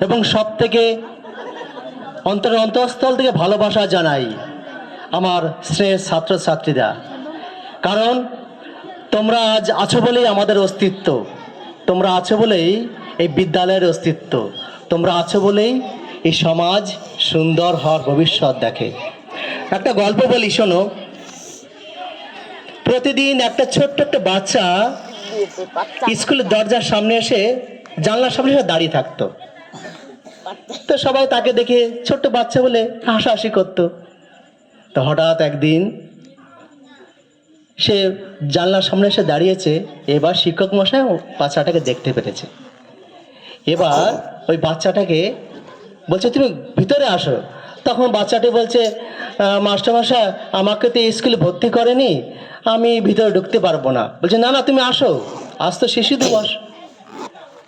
এবং সব থেকে অন্তর অন্তঃস্থল থেকে ভালোবাসা জানাই আমার স্নেহের ছাত্রছাত্রীরা। কারণ তোমরা আজ আছো বলেই আমাদের অস্তিত্ব। তোমরা আছো বলেই এই বিদ্যালয়ের অস্তিত্ব। তোমরা আছো বলেই এই সমাজ সুন্দর হওয়ার ভবিষ্যৎ দেখে। একটা গল্প বলি শোনো। প্রতিদিন একটা ছোট্ট একটা বাচ্চা? স্কুলের দরজার সামনে এসে জানলার সামনে এসে দাঁড়িয়ে থাকতো। তো সবাই তাকে দেখে ছোট্ট বাচ্চা বলে হাসাহাসি করতো। তো হঠাৎ একদিন সে জানলার সামনে এসে দাঁড়িয়েছে এবার শিক্ষক মশাই বাচ্চাটাকে দেখতে পেরেছে। এবার ওই বাচ্চাটাকে বলছে তুমি ভিতরে আসো। তখন বাচ্চাটি বলছে "আহ, মাস্টারমশাই আমাকে তো স্কুলে ভর্তি করেনি আমি ভিতরে ঢুকতে পারব না। বলছে না না তুমি আসো আজ তো শিশু দিবস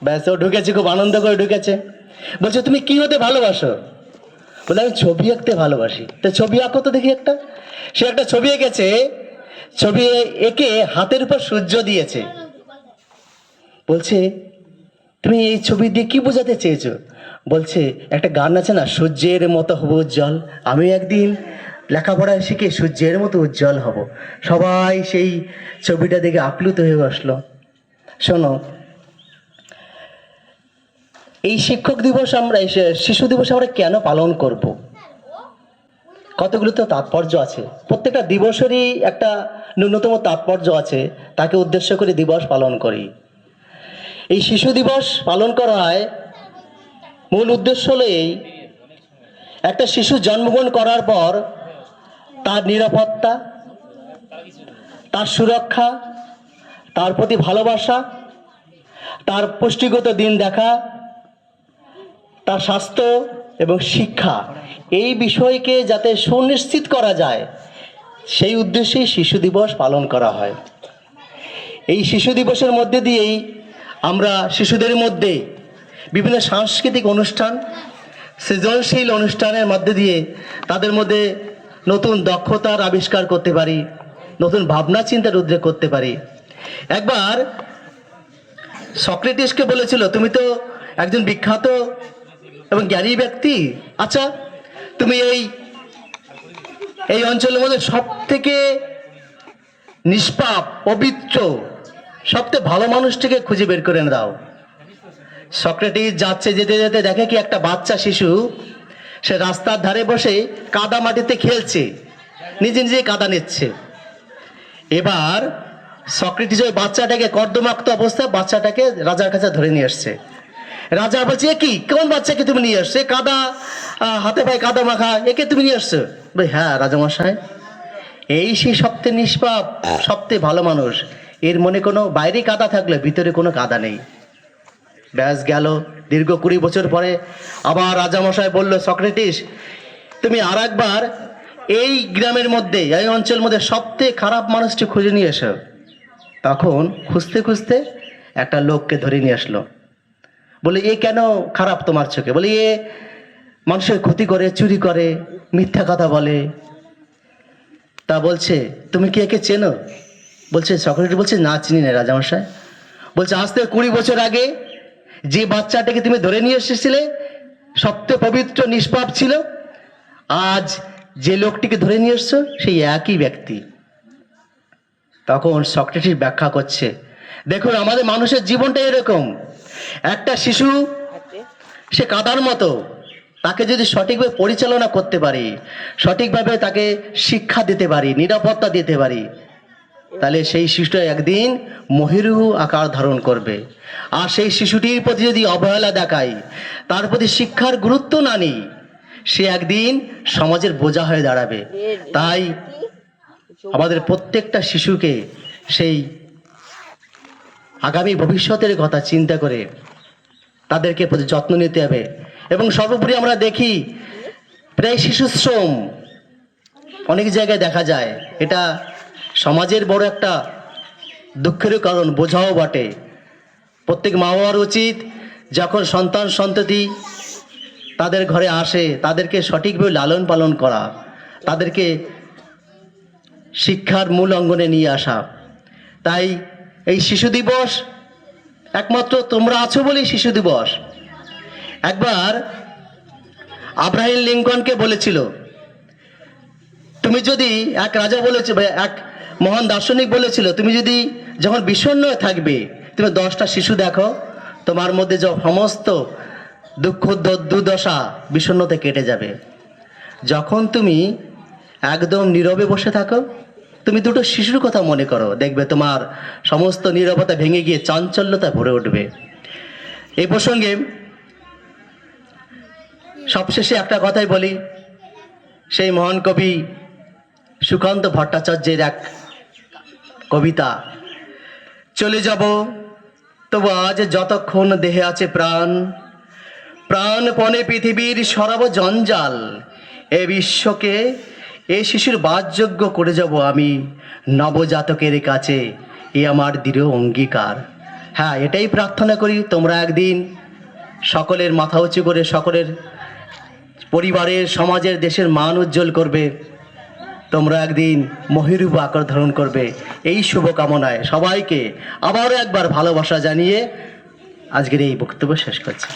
ব্যাস ও ঢুকেছে খুব আনন্দ করে ঢুকেছে। বলছে, তুমি কি হতে ভালোবাসো? বলে, আমি ছবি আঁকতে ভালোবাসি। তো ছবি আঁকো তো দেখি একটা। সে একটা ছবি এঁকেছে, ছবি এঁকে হাতের উপর সূর্য দিয়েছে। বলছে, তুমি এই ছবি দিয়ে কি বোঝাতে চেয়েছো? বলছে, একটা গান আছে না, সূর্যের মতো হব উজ্জ্বল। আমি একদিন লেখাপড়া শিখে সূর্যের মতো উজ্জ্বল হব। সবাই সেই ছবিটা দেখে আপ্লুত হয়ে বসল। শোনো এই শিক্ষক দিবস আমরা শিশু দিবস আমরা কেন পালন করব? কতগুলো তো তাৎপর্য আছে? প্রত্যেকটা দিবসেরই একটা ন্যূনতম তাৎপর্য আছে, তাকে উদ্দেশ্য করে দিবস পালন করি। এই শিশু দিবস পালন করা হয় মূল উদ্দেশ্য হলো এই একটা শিশু জন্মগ্রহণ করার পর তার নিরাপত্তা, তার সুরক্ষা, তার প্রতি ভালোবাসা, তার পুষ্টিগত দিন দেখা তার স্বাস্থ্য এবং শিক্ষা এই বিষয়কে যাতে সুনিশ্চিত করা যায়, সেই উদ্দেশ্যেই শিশু দিবস পালন করা হয়। এই শিশু দিবসের মধ্যে দিয়েই আমরা শিশুদের মধ্যে বিভিন্ন সাংস্কৃতিক অনুষ্ঠান, সৃজনশীল অনুষ্ঠানের মধ্যে দিয়ে তাদের মধ্যে নতুন দক্ষতার আবিষ্কার করতে পারি, নতুন ভাবনা চিন্তার উদ্রেক করতে পারি। একবার সক্রেটিসকে বলেছিল, তুমি তো একজন বিখ্যাত এবং জ্ঞানী ব্যক্তি আচ্ছা তুমি এই এই অঞ্চলের মধ্যে সব থেকে নিষ্পাপ, পবিত্র, সবথেকে ভালো মানুষটিকে খুঁজে বের করে দাও সক্রেটিস যাচ্ছে, যেতে যেতে দেখে কি একটা বাচ্চা শিশু, সে রাস্তার ধারে বসে কাদা মাটিতে খেলছে, নিজে নিজে কাদা নিচ্ছে। এবার সক্রেটিস ওই বাচ্চাটাকে কর্দমাক্ত অবস্থায় বাচ্চাটাকে রাজার কাছে ধরে নিয়ে আসছে। রাজা বলছে "এ কি? কোন বাচ্চাকে তুমি নিয়ে আসছো? এ কাদা হাতে পায়ে কাদা মাখা একে তুমি নিয়ে আসছো? বলে, হ্যাঁ রাজামশাই। এই সেই সবচেয়ে নিষ্পাপ সবচেয়ে ভালো মানুষ। এর মনে কোনো বাইরে কাদা থাকলে ভিতরে কোনো কাদা নেই। ব্যাস গেল। দীর্ঘ কুড়ি বছর পরে আবার রাজামশাই বলল সক্রেটিস তুমি আর একবার এই গ্রামের মধ্যে এই অঞ্চলের মধ্যে সবচেয়ে খারাপ মানুষটি খুঁজে নিয়ে এসো। তখন খুঁজতে খুঁজতে একটা লোককে ধরে নিয়ে আসলো। বলে, এ কেন খারাপ তোমার চোখে? বলে, এ মানুষের ক্ষতি করে, চুরি করে, মিথ্যা কথা বলে। তা বলছে, তুমি কি একে চেনো? বলছে সক্রেটিস বলছে, না, চিনি না, রাজামশাই। বলছে, আজ থেকে কুড়ি বছর আগে যে বাচ্চাটাকে তুমি ধরে নিয়ে এসেছিলে সবচেয়ে পবিত্র, নিষ্পাপ ছিল, আজ যে লোকটিকে ধরে নিয়ে এসছো, সেই একই ব্যক্তি। তখন সক্রেটিস ব্যাখ্যা করছে, দেখুন, আমাদের মানুষের জীবনটা এরকম। একটা শিশু সে কাদার মতো তাকে যদি সঠিকভাবে পরিচালনা করতে পারি সঠিকভাবে তাকে শিক্ষা দিতে পারি নিরাপত্তা দিতে পারি তাহলে সেই শিশুটা একদিন মহিরুহ আকার ধারণ করবে। আর সেই শিশুটির প্রতি যদি অবহেলা দেখাই তার প্রতি শিক্ষার গুরুত্ব না নিই সে একদিন সমাজের বোঝা হয়ে দাঁড়াবে। তাই আমাদের প্রত্যেকটা শিশুকে সেই আগামী ভবিষ্যতের কথা চিন্তা করে তাদেরকে প্রতি যত্ন নিতে হবে। এবং সর্বোপরি আমরা দেখি, প্রায় শিশু শ্রম অনেক জায়গায় দেখা যায়। এটা সমাজের বড় একটা দুঃখের কারণ, বোঝাও বটে। প্রত্যেক মা বাবার উচিত যখন সন্তান, সন্ততি তাদের ঘরে আসে, তাদেরকে সঠিকভাবে লালন পালন করা, তাদেরকে শিক্ষার মূল অঙ্গনে নিয়ে আসা। তাই এই শিশু দিবস একমাত্র তোমরা আছো বলেই শিশু দিবস। একবার আব্রাহিম লিঙ্কনকে বলেছিল, তুমি যদি এক রাজা বলেছে এক মহান দার্শনিক বলেছিল, তুমি যদি যখন বিষণ্ণ থাকবে, তুমি দশটা শিশু দেখো, তোমার মধ্যে যে সমস্ত দুঃখ দুর্দশা বিষণ্ণতে কেটে যাবে। যখন তুমি একদম নীরবে বসে থাকো তুমি দুটো শিশুর কথা মনে করো। দেখবে তোমার সমস্ত নীরবতা ভেঙে গিয়ে চাঞ্চল্যতা ভরে উঠবে। এই প্রসঙ্গে সবশেষে একটা কথাই বলি। সেই মহান কবি সুকান্ত ভট্টাচার্যের এক কবিতা, চলে যাব, তবু আজ যতক্ষণ দেহে আছে প্রাণ। প্রাণপণে পৃথিবীর সরব জঞ্জাল, এ বিশ্বকে এ শিশুর বাসযোগ্য করে যাব আমি নবজাতকের কাছে। এ আমার দৃঢ় অঙ্গীকার। হ্যাঁ এটাই প্রার্থনা করি তোমরা একদিন সকলের মাথা উঁচু করে, সকলের পরিবারের, সমাজের, দেশের মান উজ্জ্বল করবে। তোমরা একদিন মহিরূপ আকার ধারণ করবে। এই শুভকামনায় সবাইকে আবারও একবার ভালোবাসা জানিয়ে আজকের এই বক্তব্য শেষ করছি।